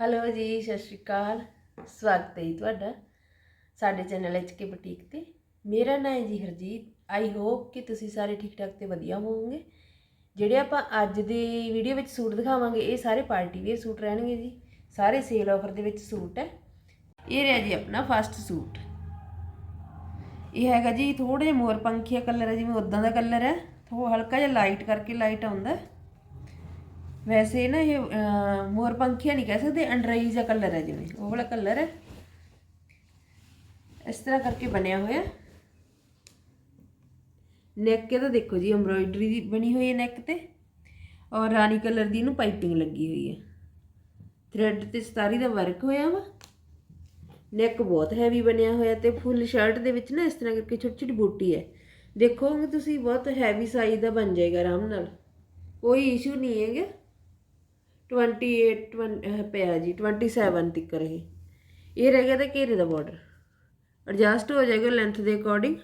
Hello ਜੀ, ਸਤਿ ਸ਼੍ਰੀ ਅਕਾਲ। ਸਵਾਗਤ ਹੈ ਜੀ ਤੁਹਾਡਾ ਸਾਡੇ ਚੈਨਲ ਐਚ ਕੇ ਬੁਟੀਕ ਤੇ। ਮੇਰਾ ਨਾਮ ਹੈ ਜੀ ਹਰਜੀਤ। ਆਈ ਹੋਪ ਕਿ ਤੁਸੀਂ ਸਾਰੇ ਠੀਕ ਠਾਕ ਤੇ ਵਧੀਆ ਹੋਵੋਗੇ। ਜਿਹੜੇ ਆਪਾਂ ਅੱਜ ਦੀ ਵੀਡੀਓ ਵਿੱਚ ਸੂਟ ਦਿਖਾਵਾਂਗੇ, ਇਹ ਸਾਰੇ ਪਾਰਟੀ ਵੇਅਰ ਸੂਟ ਰਹਿਣਗੇ ਜੀ। ਸਾਰੇ ਸੇਲ ਆਫਰ ਦੇ ਵਿੱਚ ਸੂਟ ਹੈ। ਇਹ ਰਿਹਾ ਜੀ ਆਪਣਾ ਫਸਟ ਸੂਟ। ਇਹ ਹੈਗਾ ਜੀ ਥੋੜੇ ਜਿਹਾ ਮੋਰ ਪੰਖੀਆ ਕਲਰ ਹੈ, ਜਿਵੇਂ ਉਦਾਂ ਦਾ ਕਲਰ ਹੈ। ਥੋੜਾ ਹਲਕਾ ਜਿਹਾ ਲਾਈਟ ਕਰਕੇ ਲਾਈਟ ਆਉਂਦਾ ਹੈ। ਵੈਸੇ ਨਾ ਇਹ ਅਹ, ਮੋਰ ਪੰਖੀਆ ਨਹੀਂ ਕਹਿ ਸਕਦੇ ਅੰਡਰਾਈ ਜਿਹਾ ਕਲਰ ਹੈ ਜਿਵੇਂ ਉਹ ਵਾਲਾ ਕਲਰ ਹੈ। ਇਸ ਤਰ੍ਹਾਂ ਕਰਕੇ ਬਣਿਆ ਹੋਇਆ। ਨੈਕ ਤਾਂ ਦੇਖੋ ਜੀ ਐਮਬ੍ਰੋਇਡਰੀ ਦੀ ਬਣੀ ਹੋਈ ਹੈ ਨੈਕ ਤੇ। ਔਰ ਰਾਣੀ ਕਲਰ ਦੀ ਇਹਨੂੰ ਪਾਈਪਿੰਗ ਲੱਗੀ ਹੋਈ ਹੈ। ਥ੍ਰੈਡ ਤੇ ਸਤਾਰੀ ਦਾ ਵਰਕ ਹੋਇਆ ਵਾ। ਨੈਕ ਬਹੁਤ ਹੈਵੀ ਬਣਿਆ ਹੋਇਆ ਤੇ ਫੁੱਲ ਸ਼ਰਟ ਦੇ ਵਿੱਚ ਨਾ ਇਸ ਤਰ੍ਹਾਂ ਕਰਕੇ ਛੋਟੀ ਛੋਟੀ ਬੂਟੀ ਹੈ। ਦੇਖੋਗੇ ਤੁਸੀਂ ਬਹੁਤ ਹੈਵੀ ਸਾਈਜ਼ ਦਾ ਬਣ ਜਾਏਗਾ ਆਰਾਮ ਨਾਲ। ਕੋਈ ਇਸ਼ੂ ਨਹੀਂ ਹੈਗਾ। 28 20 ਅਹ ਪਿਆ ਜੀ 27 ਤੱਕ ਇਹ। ਇਹ ਰਹਿ ਗਿਆ ਤਾਂ ਘੇਰੇ ਦਾ ਬਾਰਡਰ ਐਡਜਸਟ ਹੋ ਜਾਏਗਾ ਲੈਂਥ ਦੇ ਅਕੋਰਡਿੰਗ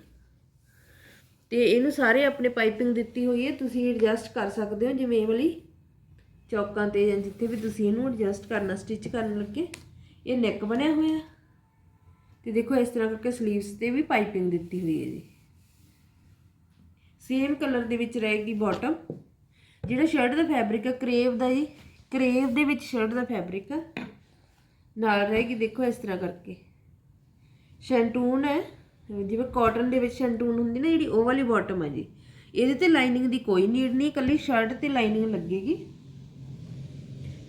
ਤੇ ਇਹਨੂੰ ਸਾਰੇ ਆਪਣੇ ਪਾਈਪਿੰਗ ਦਿੱਤੀ ਹੋਈ ਹੈ, ਤੁਸੀਂ ਐਡਜਸਟ ਕਰ ਸਕਦੇ ਹੋ, ਜਿਵੇਂ ਇਹ ਵਾਲੀ ਚੌਕਾਂ ਤੇ ਜਾਂ ਜਿੱਥੇ ਵੀ ਤੁਸੀਂ ਇਹਨੂੰ ਐਡਜਸਟ ਕਰਨਾ ਸਟਿਚ ਕਰਨ ਲੱਗੇ। ਇਹ ਨੈਕ ਬਣਿਆ ਹੋਇਆ ਤੇ ਦੇਖੋ, ਇਸ ਤਰ੍ਹਾਂ ਕਰਕੇ ਸਲੀਵਸ ਤੇ ਵੀ ਪਾਈਪਿੰਗ ਦਿੱਤੀ ਹੋਈ ਹੈ ਜੀ। ਸੇਮ ਕਲਰ ਦੇ ਵਿੱਚ ਰਹੇਗੀ ਬਾਟਮ ਜਿਹੜਾ ਸ਼ਰਟ ਦਾ ਫੈਬਰਿਕ ਹੈ ਕਰੇਵ ਦਾ ਜੀ। ਕਰੇਵ ਦੇ ਵਿੱਚ ਸ਼ਰਟ ਦਾ ਫੈਬਰਿਕ ਨਾਲ ਰਹੇਗੀ ਦੇਖੋ ਇਸ ਤਰ੍ਹਾਂ ਕਰਕੇ। ਸ਼ੈਂਟੂਨ ਹੈ, ਜਿਵੇਂ ਕਾਟਨ ਦੇ ਵਿੱਚ ਸ਼ੈਂਟੂਨ ਹੁੰਦੀ ਨਾ, ਜਿਹੜੀ ਉਹ ਵਾਲੀ ਬਾਟਮ ਹੈ ਜੀ। ਇਹਦੇ ਤੇ ਲਾਈਨਿੰਗ ਦੀ ਕੋਈ ਨੀਡ ਨਹੀਂ, ਇਕੱਲੀ ਸ਼ਰਟ ਤੇ ਲਾਈਨਿੰਗ ਲੱਗੇਗੀ।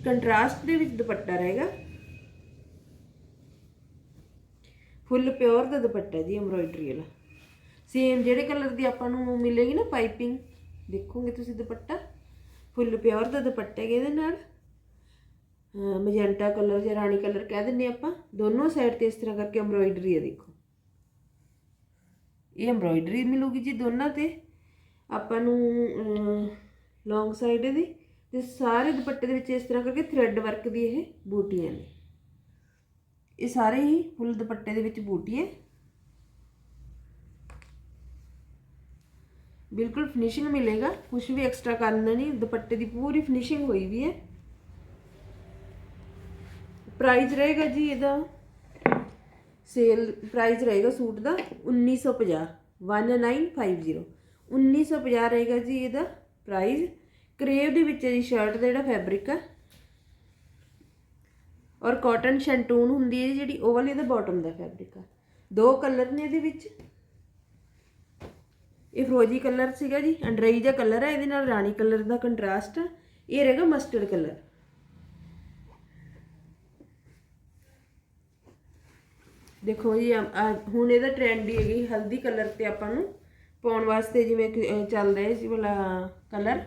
ਕੰਟਰਾਸਟ ਦੇ ਵਿੱਚ ਦੁਪੱਟਾ ਰਹੇਗਾ। ਫੁੱਲ ਪਿਓਰ ਦਾ ਦੁਪੱਟਾ ਜੀ ਐਮਬ੍ਰੋਇਡਰੀ ਵਾਲਾ। ਸੇਮ ਜਿਹੜੇ ਕਲਰ ਦੀ ਆਪਾਂ ਨੂੰ ਮਿਲੇਗੀ ਨਾ ਪਾਈਪਿੰਗ ਦੇਖੋਗੇ ਤੁਸੀਂ ਦੁਪੱਟਾ? ਫੁੱਲ ਪਿਓਰ ਦਾ ਦੁਪੱਟਾ ਹੈਗਾ ਇਹਦੇ ਨਾਲ। ਮਜੈਂਟਾ ਕਲਰ ਜਾਂ ਰਾਣੀ ਕਲਰ ਕਹਿ ਦਿੰਨੇ ਆਪਾਂ, ਦੋਨੋਂ ਸਾਈਡ ਤੇ ਇਸ ਤਰ੍ਹਾਂ ਕਰਕੇ ਐਮਬ੍ਰੋਇਡਰੀ ਹੈ ਦੇਖੋ। ਇਹ ਐਮਬ੍ਰੋਇਡਰੀ ਮਿਲੂਗੀ ਜੀ ਦੋਨਾਂ ਤੇ। ਆਪਾਂ ਨੂੰ ਲੌਂਗ ਸਾਈਡ ਦੀ ਤੇ ਸਾਰੇ ਦੁਪੱਟੇ ਦੇ ਵਿੱਚ ਇਸ ਤਰ੍ਹਾਂ ਕਰਕੇ ਥ੍ਰੈਡ ਵਰਕ ਦੀ ਇਹ ਬੂਟੀਆਂ ਨੇ। ਇਹ ਸਾਰੇ ਹੀ ਫੁੱਲ ਦੁਪੱਟੇ ਦੇ ਵਿੱਚ ਬੂਟੀ ਹੈ। ਬਿਲਕੁਲ ਫਿਨਿਸ਼ਿੰਗ ਮਿਲੇਗਾ ਕੁਝ ਵੀ ਐਕਸਟਰਾ ਕਰਨਾ ਨਹੀਂ, ਦੁਪੱਟੇ ਦੀ ਪੂਰੀ ਫਿਨਿਸ਼ਿੰਗ ਹੋਈ ਵੀ ਹੈ। ਪ੍ਰਾਈਸ ਰਹੇਗਾ ਜੀ ਇਹਦਾ? ਸੇਲ ਪ੍ਰਾਈਸ ਰਹੇਗਾ ਸੂਟ ਦਾ 1950 1950 1950 ਰਹੇਗਾ ਜੀ ਇਹਦਾ ਪ੍ਰਾਈਸ ਕਰੇਵ ਦੇ ਵਿੱਚ ਜੀ ਸ਼ਰਟ ਦਾ ਜਿਹੜਾ ਫੈਬਰਿਕ ਹੈ। ਔਰ ਕਾਟਨ ਸ਼ੈਂਟੂਨ ਹੁੰਦੀ ਹੈ ਜਿਹੜੀ, ਉਹ ਵਾਲੀ ਇਹਦਾ ਬਾਟਮ ਦਾ ਫੈਬਰਿਕ ਆ ਦੋ ਕਲਰ ਨੇ ਇਹਦੇ ਵਿੱਚ। ਇਹ ਫਰੋਜੀ ਕਲਰ ਸੀਗਾ ਜੀ। ਅੰਡਰੇਈ ਦਾ ਕਲਰ ਹੈ, ਇਹਦੇ ਨਾਲ ਰਾਣੀ ਕਲਰ ਦਾ ਕੰਟਰਾਸਟ ਇਹ ਰਹੇਗਾ ਮਸਟਰਡ ਕਲਰ। ਦੇਖੋ ਜੀ ਹੁਣ ਇਹਦਾ ਟ੍ਰੈਂਡ ਹੀ ਹੈਗੀ ਹਲਦੀ ਕਲਰ ਤੇ ਆਪਾਂ ਨੂੰ ਪਾਉਣ ਵਾਸਤੇ ਜਿਵੇਂ ਕਿ, ਚੱਲਦਾ ਹੈ ਜੀ ਵਾਲਾ ਕਲਰ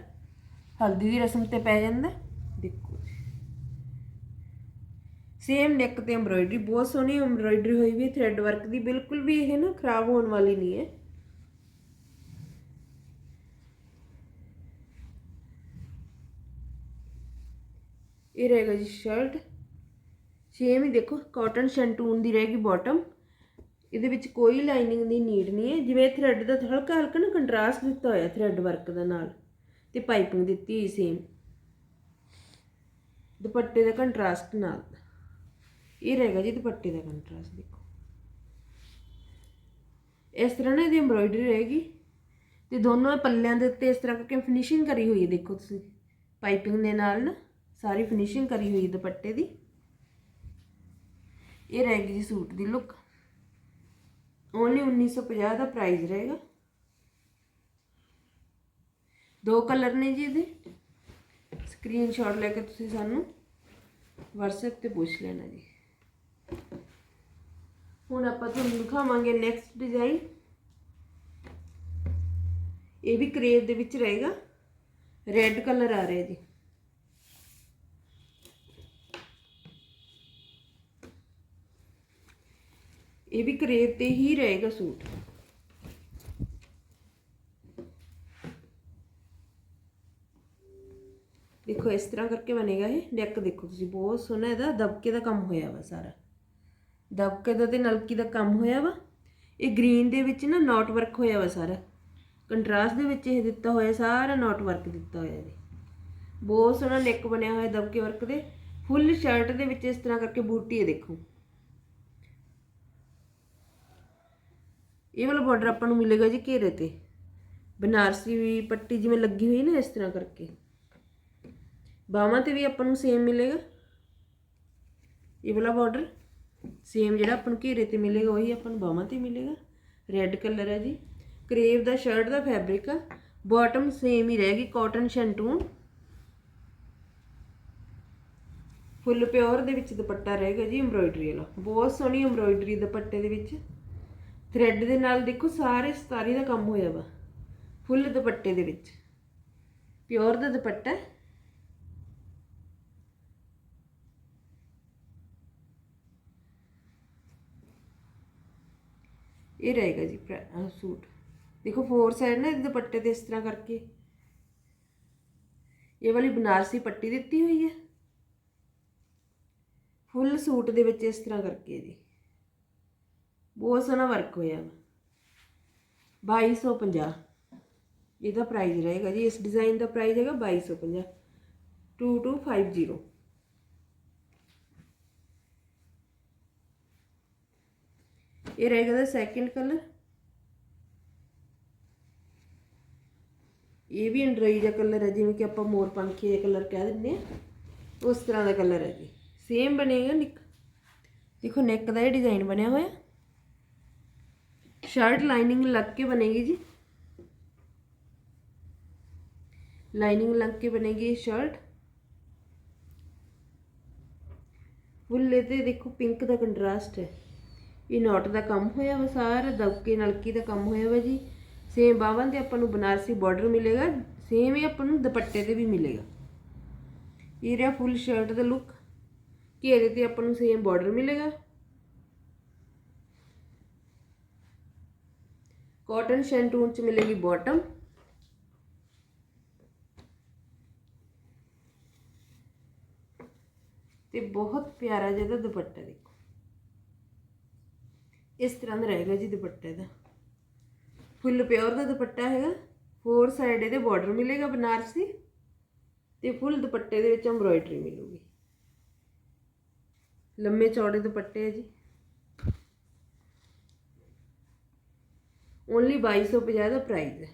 ਹਲਦੀ ਦੀ ਰਸਮ ਤੇ ਪੈ ਜਾਂਦਾ। ਦੇਖੋ ਜੀ। ਸੇਮ ਨੈਕ ਤੇ ਐਮਬ੍ਰੋਇਡਰੀ ਬਹੁਤ ਸੋਹਣੀ ਐਮਬ੍ਰੋਇਡਰੀ ਹੋਈ ਵੀ ਥ੍ਰੈਡ ਵਰਕ ਦੀ ਬਿਲਕੁਲ ਵੀ ਇਹ ਨਾ ਖਰਾਬ ਹੋਣ ਵਾਲੀ ਨਹੀਂ ਹੈ। ਇਹ ਰਹੇਗਾ ਜੀ ਸ਼ਰਟ ਸੇਮ ਹੀ ਦੇਖੋ ਕਾਟਨ ਸ਼ੈਂਟੂਨ ਦੀ ਰਹੇਗੀ ਬਾਟਮ ਇਹਦੇ ਵਿੱਚ ਕੋਈ ਲਾਈਨਿੰਗ ਦੀ ਨੀਡ ਨਹੀਂ ਹੈ। ਜਿਵੇਂ ਥ੍ਰੈਡ ਦਾ ਹਲਕਾ ਹਲਕਾ ਨਾ ਕੰਟਰਾਸਟ ਦਿੱਤਾ ਹੋਇਆ ਥ੍ਰੈਡ ਵਰਕ ਦਾ ਨਾਲ, ਤੇ ਪਾਈਪਿੰਗ ਦਿੱਤੀ ਹੋਈ ਸੇਮ ਦੁਪੱਟੇ ਦਾ ਕੰਟਰਾਸਟ ਨਾਲ। ਇਹ ਰਹੇਗਾ ਜੀ ਦੁਪੱਟੇ ਦਾ ਕੰਟਰਾਸਟ ਦੇਖੋ। ਇਸ ਤਰ੍ਹਾਂ ਨਾ ਇਹਦੀ ਐਮਬ੍ਰੋਇਡਰੀ ਰਹੇਗੀ। ਤੇ ਦੋਨੋਂ ਪੱਲਿਆਂ ਦੇ ਉੱਤੇ ਇਸ ਤਰ੍ਹਾਂ ਕਰਕੇ ਫਿਨਿਸ਼ਿੰਗ ਕਰੀ ਹੋਈ ਹੈ, ਦੇਖੋ ਤੁਸੀਂ। ਪਾਈਪਿੰਗ ਦੇ ਨਾਲ ਨਾ ਸਾਰੀ ਫਿਨਿਸ਼ਿੰਗ ਕਰੀ ਹੋਈ ਦੁਪੱਟੇ ਦੀ। ਇਹ ਰਹੇਗੀ ਜੀ ਸੂਟ ਦੀ ਲੁੱਕ ਓਨਲੀ 1950 ਦਾ ਪ੍ਰਾਈਸ ਰਹੇਗਾ। ਦੋ ਕਲਰ ਨੇ ਜੀ ਇਹਦੇ। ਸਕਰੀਨਸ਼ਾਟ ਲੈ ਕੇ ਤੁਸੀਂ ਸਾਨੂੰ WhatsApp ਤੇ ਪੁੱਛ ਲੈਣਾ ਜੀ। ਹੁਣ ਆਪਾਂ ਤੁਹਾਨੂੰ ਦਿਖਾਵਾਂਗੇ ਨੈਕਸਟ ਡਿਜ਼ਾਈਨ ਇਹ ਵੀ ਕਰੇਵ ਦੇ ਵਿੱਚ ਰਹੇਗਾ। ਰੈੱਡ ਕਲਰ ਆ ਰਿਹਾ ਜੀ। ਇਹ ਵੀ ਕਰੇਵ ਤੇ ਹੀ ਰਹੇਗਾ ਸੂਟ। ਦੇਖੋ, ਇਸ ਤਰ੍ਹਾਂ ਕਰਕੇ ਬਣੇਗਾ ਇਹ। ਨੈਕ ਦੇਖੋ ਤੁਸੀਂ, ਬਹੁਤ ਸੋਹਣਾ ਇਹਦਾ, ਦਬਕੇ ਦਾ ਕੰਮ ਹੋਇਆ ਵਾ ਸਾਰਾ। ਦਬਕੇ ਦਾ ਤੇ ਨਲਕੀ ਦਾ ਕੰਮ ਹੋਇਆ ਵਾ। ਇਹ ਗ੍ਰੀਨ ਦੇ ਵਿੱਚ ਨਾ ਨੋਟ ਵਰਕ ਹੋਇਆ ਵਾ ਸਾਰਾ। ਕੰਟਰਾਸਟ ਦੇ ਵਿੱਚ ਇਹ ਦਿੱਤਾ ਹੋਇਆ, ਸਾਰਾ ਨੋਟ ਵਰਕ ਦਿੱਤਾ ਹੋਇਆ ਜੀ ਬਹੁਤ ਸੋਹਣਾ ਨੈਕ ਬਣਿਆ ਹੋਇਆ ਦਬਕੇ ਵਰਕ ਦੇ। ਫੁੱਲ ਸ਼ਰਟ ਦੇ ਵਿੱਚ ਇਸ ਤਰ੍ਹਾਂ ਕਰਕੇ ਬੂਟੀ ਹੈ, ਦੇਖੋ। ਇਹ ਵਾਲਾ ਬਾਰਡਰ ਆਪਾਂ ਨੂੰ ਮਿਲੇਗਾ ਜੀ ਘੇਰੇ ਤੇ। ਬਨਾਰਸੀ ਪੱਟੀ ਜਿਵੇਂ ਲੱਗੀ ਹੋਈ ਨਾ ਇਸ ਤਰ੍ਹਾਂ ਕਰਕੇ। ਬਾਹਾਂ ਤੇ ਵੀ ਆਪਾਂ ਨੂੰ ਸੇਮ ਮਿਲੇਗਾ। ਇਹ ਵਾਲਾ ਬਾਰਡਰ ਸੇਮ ਜਿਹੜਾ ਆਪਾਂ ਨੂੰ ਘੇਰੇ ਤੇ ਮਿਲੇਗਾ, ਉਹੀ ਆਪਾਂ ਨੂੰ ਬਾਹਾਂ ਤੇ ਮਿਲੇਗਾ। ਰੈੱਡ ਕਲਰ ਹੈ ਜੀ। ਕਰੇਵ ਦਾ ਸ਼ਰਟ ਦਾ ਫੈਬਰਿਕ ਆ। ਬਾਟਮ ਸੇਮ ਹੀ ਰਹੇਗੀ ਕਾਟਨ ਸ਼ੈਂਟੂਨ ਫੁੱਲ ਪਿਓਰ ਦੇ ਵਿੱਚ ਦੁਪੱਟਾ ਰਹੇਗਾ ਜੀ ਐਮਬ੍ਰੋਇਡਰੀ ਵਾਲਾ। ਬਹੁਤ ਸੋਹਣੀ ਐਮਬ੍ਰੋਇਡਰੀ ਦੁਪੱਟੇ ਦੇ ਵਿੱਚ। ਥ੍ਰੈਡ ਦੇ ਨਾਲ ਦੇਖੋ ਸਾਰੇ ਸਤਾਰੀ ਦਾ ਕੰਮ ਹੋਇਆ ਵਾ। ਫੁੱਲ ਦੁਪੱਟੇ ਦੇ ਵਿੱਚ। ਪਿਓਰ ਦਾ ਦੁਪੱਟਾ। ਇਹ ਰਹੇਗਾ ਜੀ ਸੂਟ। ਦੇਖੋ ਫੋਰ ਸਾਈਡ ਨਾ ਇਹਦੇ ਦੁਪੱਟੇ ਤੇ ਇਸ ਤਰ੍ਹਾਂ ਕਰਕੇ। ਇਹ ਵਾਲੀ ਬਨਾਰਸੀ ਪੱਟੀ ਦਿੱਤੀ ਹੋਈ ਹੈ। ਫੁੱਲ ਸੂਟ ਦੇ ਵਿੱਚ ਇਸ ਤਰ੍ਹਾਂ ਕਰਕੇ ਜੀ। ਬਹੁਤ ਸੋਹਣਾ ਵਰਕ ਹੋਇਆ। ਵਾ 2250 ਇਹਦਾ ਪ੍ਰਾਈਸ ਰਹੇਗਾ ਜੀ, ਇਸ ਡਿਜ਼ਾਈਨ ਦਾ ਪ੍ਰਾਈਸ ਹੈਗਾ 2250 2250 ਇਹ ਰਹੇਗਾ ਦਾ ਸੈਕਿੰਡ ਕਲਰ ਇਹ ਵੀ ਅੰਡਰਈ ਦਾ ਕਲਰ ਹੈ, ਜਿਵੇਂ ਕਿ ਆਪਾਂ ਮੋਰ ਪੰਖੀ ਦਾ ਕਲਰ ਕਹਿ ਦਿੰਦੇ ਆ ਉਸ ਤਰ੍ਹਾਂ ਦਾ ਕਲਰ ਹੈ ਜੀ। ਸੇਮ ਬਣੇਗਾ ਨਿੱਕ। ਦੇਖੋ ਨੈਕ ਦਾ ਇਹ ਡਿਜ਼ਾਈਨ ਬਣਿਆ ਹੋਇਆ। ਸ਼ਰਟ ਲਾਈਨਿੰਗ ਲੱਗ ਕੇ ਬਣੇਗੀ ਜੀ ਲਾਈਨਿੰਗ ਲੱਗ ਕੇ ਬਣੇਗੀ ਇਹ ਸ਼ਰਟ ਫੁੱਲੇ ਤੇ ਦੇਖੋ ਪਿੰਕ ਦਾ ਕੰਟਰਾਸਟ ਹੈ ਇਹ ਨੋਟ ਦਾ ਕੰਮ ਹੋਇਆ ਵਾ ਸਾਰਾ ਦਬਕੇ ਨਲਕੀ ਦਾ ਕੰਮ ਹੋਇਆ ਵਾ ਜੀ ਸੇਮ ਬਾਹਾਂ ਤੇ ਆਪਾਂ ਨੂੰ ਬਨਾਰਸੀ ਬਾਰਡਰ ਮਿਲੇਗਾ ਸੇਮ ਹੀ ਆਪਾਂ ਨੂੰ ਦੁਪੱਟੇ ਤੇ ਵੀ ਮਿਲੇਗਾ ਇਹ ਰਿਹਾ ਫੁੱਲ ਸ਼ਰਟ ਦਾ ਲੁੱਕ ਘੇਰੇ ਤੇ ਆਪਾਂ ਨੂੰ ਸੇਮ ਬਾਰਡਰ ਮਿਲੇਗਾ ਕਾਟਨ ਸ਼ੈਂਟੂਨ ਚ ਮਿਲੇਗੀ ਬਾਟਮ ਤੇ ਬਹੁਤ ਪਿਆਰਾ ਜਿਹਾ ਦੁਪੱਟਾ ਦੇਖੋ। ਇਸ ਤਰ੍ਹਾਂ ਦਾ ਰਹੇਗਾ ਜੀ ਦੁਪੱਟੇ ਦਾ ਫੁੱਲ ਪਿਓਰ ਦਾ ਦੁਪੱਟਾ ਹੈਗਾ। ਫੋਰ ਸਾਈਡ ਇਹਦੇ ਬਾਰਡਰ ਮਿਲੇਗਾ ਬਨਾਰਸੀ ਤੇ ਫੁੱਲ ਦੁਪੱਟੇ ਦੇ ਵਿੱਚ ਐਮਬ੍ਰੋਇਡਰੀ ਮਿਲੂਗੀ। ਲੰਮੇ ਚੌੜੇ ਦੁਪੱਟੇ ਹੈ ਜੀ। ਓਨਲੀ 2250 ਦਾ ਪ੍ਰਾਈਸ ਹੈ।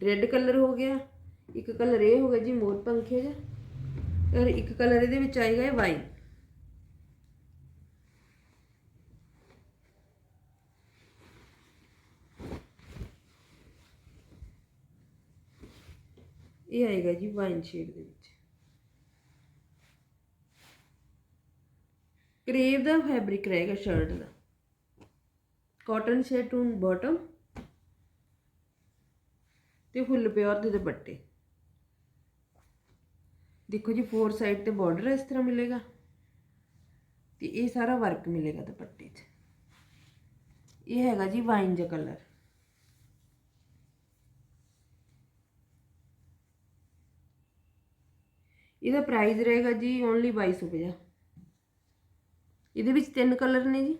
ਰੈੱਡ ਕਲਰ ਹੋ ਗਿਆ, ਇੱਕ ਕਲਰ ਇਹ ਹੋ ਗਿਆ ਜੀ ਮੋਰ ਪੰਖੇ ਦਾ, ਔਰ ਇੱਕ ਕਲਰ ਇਹਦੇ ਵਿੱਚ ਆਏਗਾ ਇਹ ਵਾਈਨ। ਇਹ ਆਏਗਾ ਜੀ ਵਾਈਨ ਸ਼ੇਡ ਦੇ ਵਿੱਚ। ਕਰੇਵ ਦਾ ਫੈਬਰਿਕ ਰਹੇਗਾ ਸ਼ਰਟ ਦਾ। ਕਾਟਨ ਸ਼ੈਟੂਨ ਬਾਟਮ ਤੇ ਫੁੱਲ ਪਿਓਰ ਦੇ ਦੁਪੱਟੇ। ਦੇਖੋ ਜੀ ਫੋਰ ਸਾਈਡ ਤੇ ਬਾਰਡਰ ਇਸ ਤਰ੍ਹਾਂ ਮਿਲੇਗਾ। ਤੇ ਇਹ ਸਾਰਾ ਵਰਕ ਮਿਲੇਗਾ ਦੁਪੱਟੇ 'ਚ। ਇਹ ਹੈਗਾ ਜੀ ਵਾਈਨ ਜਿਹਾ ਕਲਰ ਇਹਦਾ ਪ੍ਰਾਈਸ ਰਹੇਗਾ ਜੀ ਓਨਲੀ 2250 ਇਹਦੇ ਵਿੱਚ ਤਿੰਨ ਕਲਰ ਨੇ ਜੀ।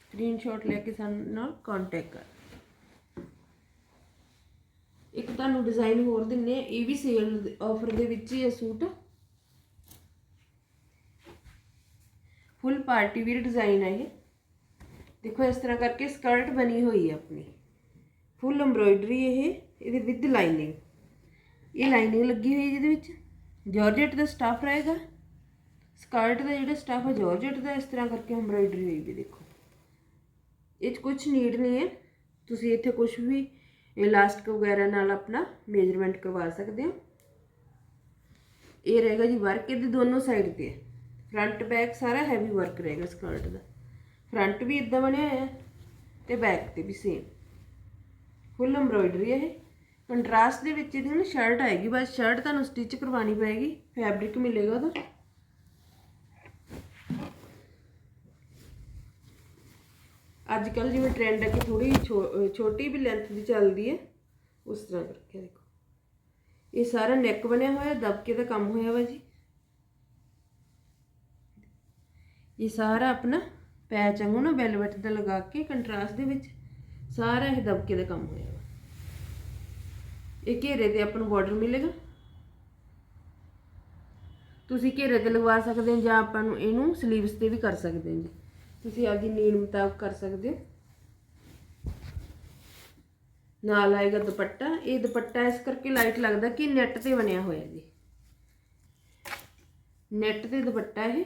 ਸਕਰੀਨਸ਼ਾਟ ਲੈ ਕੇ ਸਾਨੂੰ ਨਾਲ ਕੰਟੈਕਟ ਕਰ। ਇੱਕ ਤੁਹਾਨੂੰ ਡਿਜ਼ਾਈਨ ਹੋਰ ਦਿੰਨੇ ਆ, ਇਹ ਵੀ ਸੇਲ ਆਫਰ ਦੇ ਵਿੱਚ ਹੀ ਹੈ suit. Full party wear design ਹੈ ਇਹ। ਦੇਖੋ, ਇਸ ਤਰ੍ਹਾਂ ਕਰਕੇ ਸਕਰਟ ਬਣੀ ਹੋਈ ਹੈ ਆਪਣੀ। ਫੁੱਲ ਐਮਬ੍ਰੋਇਡਰੀ ਇਹ, ਇਹਦੇ ਵਿਦ ਲਾਈਨਿੰਗ ਇਹ ਲਾਈਨਿੰਗ ਲੱਗੀ ਹੋਈ ਹੈ ਜਿਹਦੇ ਵਿੱਚ। ਜਾਰਜਟ ਦਾ ਸਟਾਫ ਰਹੇਗਾ। ਸਕਰਟ ਦਾ ਜਿਹੜਾ ਸਟਾਫ ਹੈ ਜਾਰਜਟ ਦਾ ਇਸ ਤਰ੍ਹਾਂ ਕਰਕੇ ਐਮਬ੍ਰੋਇਡਰੀ ਹੋਈ ਵੀ ਦੇਖੋ। ਇਹ 'ਚ ਕੁਝ ਨੀਡ ਨਹੀਂ ਹੈ। ਤੁਸੀਂ ਇੱਥੇ ਕੁਝ ਵੀ ਇਲਾਸਟਿਕ ਵਗੈਰਾ ਨਾਲ ਆਪਣਾ ਮੇਜਰਮੈਂਟ ਕਰਵਾ ਸਕਦੇ ਹੋ। ਇਹ ਰਹੇਗਾ ਜੀ ਵਰਕ ਇਹਦੇ ਦੋਨੋਂ ਸਾਈਡ ਤੇ। ਫਰੰਟ ਬੈਕ ਸਾਰਾ ਹੈਵੀ ਵਰਕ ਰਹੇਗਾ ਸਕਰਟ ਦਾ। ਫਰੰਟ ਵੀ ਇਦਾਂ ਬਣਿਆ ਹੋਇਆ ਹੈ ਤੇ ਬੈਕ ਤੇ ਵੀ ਸੇਮ ਫੁੱਲ ਐਮਬ੍ਰੋਇਡਰੀ ਹੈ ਇਹ। ਕੰਟਰਾਸਟ ਦੇ ਵਿੱਚ ਇਹਦੀ ਨਾ ਸ਼ਰਟ ਆਏਗੀ। ਬਸ ਸ਼ਰਟ ਤੁਹਾਨੂੰ ਸਟਿਚ ਕਰਵਾਉਣੀ ਪਏਗੀ ਫੈਬਰਿਕ ਮਿਲੇਗਾ ਉਹਦਾ। ਅੱਜ ਕੱਲ ਜਿਵੇਂ ਟ੍ਰੈਂਡ ਹੈ ਕਿ ਥੋੜੀ ਛੋਟੀ ਵੀ ਲੈਂਥ ਦੀ ਚੱਲਦੀ ਹੈ, ਉਸ ਤਰ੍ਹਾਂ ਕਰਕੇ ਦੇਖੋ। ਇਹ ਸਾਰਾ ਨੈਕ ਬਣਿਆ ਹੋਇਆ, ਦਬਕੇ ਦਾ ਕੰਮ ਹੋਇਆ ਵਾ ਜੀ। ਇਹ ਸਾਰਾ ਆਪਣਾ ਪੈਚ ਵਾਂਗੂ ਨਾ ਵੈਲਵਟ ਦਾ ਲਗਾ ਕੇ ਕੰਟਰਾਸਟ ਦੇ ਵਿੱਚ ਸਾਰਾ ਇਹ ਦਬਕੇ ਦਾ ਕੰਮ ਹੋਇਆ ਵਾ। ਇਹ ਘੇਰੇ ਤੇ ਆਪਾਂ ਨੂੰ ਬਾਰਡਰ ਮਿਲੇਗਾ। ਤੁਸੀਂ ਘੇਰੇ ਤੇ ਲਗਵਾ ਸਕਦੇ ਹੋ ਜਾਂ ਆਪਾਂ ਨੂੰ ਇਹਨੂੰ ਸਲੀਵਸ ਤੇ ਵੀ ਕਰ ਸਕਦੇ ਹਾਂ ਜੀ। ਤੁਸੀਂ ਆਪਦੀ ਨੀਡ ਮੁਤਾਬਕ ਕਰ ਸਕਦੇ ਹੋ। ਨਾਲ ਆਏਗਾ ਦੁਪੱਟਾ। ਇਹ ਦੁਪੱਟਾ ਇਸ ਕਰਕੇ ਲਾਈਟ ਲੱਗਦਾ ਕਿ ਨੈਟ ਤੇ ਬਣਿਆ ਹੋਇਆ ਜੀ। ਨੈਟ ਤੇ ਦੁਪੱਟਾ ਇਹ।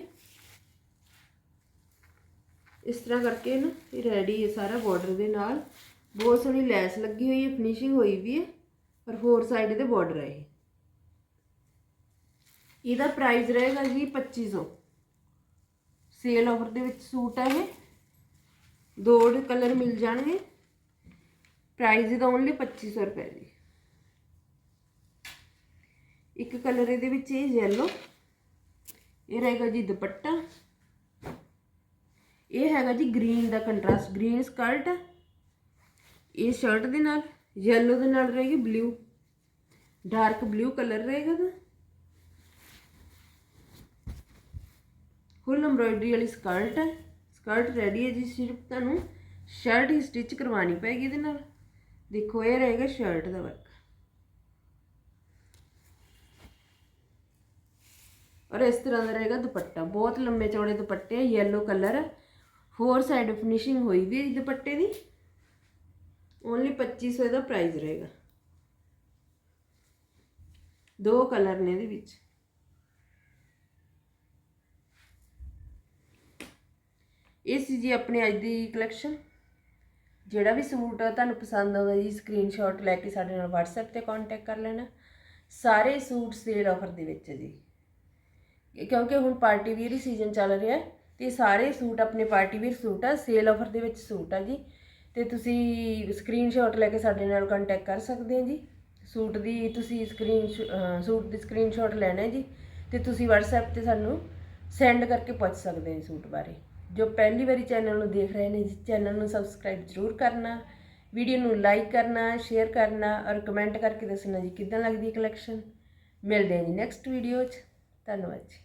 ਇਸ ਤਰ੍ਹਾਂ ਕਰਕੇ ਨਾ ਇਹ ਰੈਡੀ ਹੈ ਸਾਰਾ ਬਾਰਡਰ ਦੇ ਨਾਲ। ਬਹੁਤ ਸੋਹਣੀ ਲੈਸ ਲੱਗੀ ਹੋਈ ਹੈ ਫਿਨਿਸ਼ਿੰਗ ਹੋਈ ਵੀ ਹੈ ਪਰ ਹੋਰ ਸਾਈਡ ਤੇ ਬਾਰਡਰ ਹੈ ਇਹਦਾ ਪ੍ਰਾਈਸ ਰਹੇਗਾ ਜੀ 2500 ਸੇਲ ਆਫਰ ਦੇ ਵਿੱਚ ਸੂਟ ਹੈ ਇਹ। ਦੋ ਕਲਰ ਮਿਲ ਜਾਣਗੇ। ਪ੍ਰਾਈਸ ਇਹਦਾ ਓਨਲੀ 2500 ਰੁਪਏ ਜੀ। ਇੱਕ ਕਲਰ ਇਹਦੇ ਵਿੱਚ ਇਹ ਯੈਲੋ ਇਹ ਰਹੇਗਾ ਜੀ ਦੁਪੱਟਾ। ਇਹ ਹੈਗਾ ਜੀ ਗ੍ਰੀਨ ਦਾ ਕੰਟਰਾਸਟ ਗ੍ਰੀਨ ਸਕਰਟ ਇਹ ਸ਼ਰਟ ਦੇ ਨਾਲ ਯੈਲੋ ਦੇ ਨਾਲ ਰਹੇਗੀ ਬਲੂ ਡਾਰਕ ਬਲੂ ਕਲਰ ਰਹੇਗਾ ਦਾ ਫੁੱਲ ਐਮਬ੍ਰੋਇਡਰੀ ਵਾਲੀ ਸਕਰਟ ਹੈ। ਸਕਰਟ ਰੈਡੀ ਹੈ ਜੀ, ਸਿਰਫ ਤੁਹਾਨੂੰ ਸ਼ਰਟ ਹੀ ਸਟਿਚ ਕਰਵਾਉਣੀ ਪੈਗੀ ਇਹਦੇ ਨਾਲ। ਦੇਖੋ, ਇਹ ਰਹੇਗਾ ਸ਼ਰਟ ਦਾ ਵਰਕ ਔਰ ਇਸ ਤਰ੍ਹਾਂ ਦਾ ਰਹੇਗਾ ਦੁਪੱਟਾ। ਬਹੁਤ ਲੰਮੇ ਚੌੜੇ ਦੁਪੱਟੇ ਹੈ yellow ਕਲਰ ਹੈ ਫੋਰ ਸਾਈਡ ਫਿਨਿਸ਼ਿੰਗ ਹੋਈ ਵੀ ਹੈ ਦੁਪੱਟੇ ਦੀ। ਓਨਲੀ 2500 ਦਾ ਪ੍ਰਾਈਸ ਰਹੇਗਾ। ਦੋ ਕਲਰ ਨੇ ਇਹਦੇ ਵਿੱਚ। ਇਹ ਸੀ ਜੀ ਆਪਣੇ ਅੱਜ ਦੀ ਕਲੈਕਸ਼ਨ ਜਿਹੜਾ ਵੀ ਸੂਟ ਤੁਹਾਨੂੰ ਪਸੰਦ ਆਉਂਦਾ ਜੀ ਸਕਰੀਨਸ਼ਾਟ ਲੈ ਕੇ ਸਾਡੇ ਨਾਲ WhatsApp ਤੇ ਕੰਟੈਕਟ ਕਰ ਲੈਣਾ। ਸਾਰੇ ਸੂਟ ਸੇਲ ਆਫਰ ਦੇ ਵਿੱਚ ਜੀ। ਕਿਉਂਕਿ ਹੁਣ ਪਾਰਟੀ ਵੀਅਰ ਹੀ ਸੀਜ਼ਨ ਚੱਲ ਰਿਹਾ ਹੈ, ਤੇ ਸਾਰੇ ਸੂਟ ਆਪਣੇ ਪਾਰਟੀ ਵੀਅਰ ਸੂਟ ਆ ਸੇਲ ਆਫਰ ਦੇ ਵਿੱਚ ਸੂਟ ਆ ਜੀ। ਤੇ ਤੁਸੀਂ ਸਕਰੀਨਸ਼ਾਟ ਲੈ ਕੇ ਸਾਡੇ ਨਾਲ ਕੰਟੈਕਟ ਕਰ ਸਕਦੇ ਹੋ ਜੀ। ਸੂਟ ਦੀ ਤੁਸੀਂ ਸਕਰੀਨ ਸੂਟ ਦੀ ਸਕਰੀਨਸ਼ਾਟ ਲੈਣਾ ਜੀ, ਤੇ ਤੁਸੀਂ WhatsApp ਤੇ ਸਾਨੂੰ ਸੈਂਡ ਕਰਕੇ ਪੁੱਛ ਸਕਦੇ ਹੋ ਸੂਟ ਬਾਰੇ। ਜੋ ਪਹਿਲੀ ਵਾਰੀ ਚੈਨਲ ਨੂੰ ਦੇਖ ਰਹੇ ਨੇ ਜੀ ਚੈਨਲ ਨੂੰ ਸਬਸਕ੍ਰਾਈਬ ਜ਼ਰੂਰ ਕਰਨਾ ਵੀਡੀਓ ਨੂੰ ਲਾਈਕ ਕਰਨਾ ਸ਼ੇਅਰ ਕਰਨਾ ਔਰ ਕਮੈਂਟ ਕਰਕੇ ਦੱਸਣਾ ਜੀ ਕਿੱਦਾਂ ਲੱਗਦੀ ਹੈ ਕਲੈਕਸ਼ਨ ਮਿਲਦੇ ਹਾਂ ਜੀ ਨੈਕਸਟ ਵੀਡੀਓ 'ਚ। ਧੰਨਵਾਦ ਜੀ।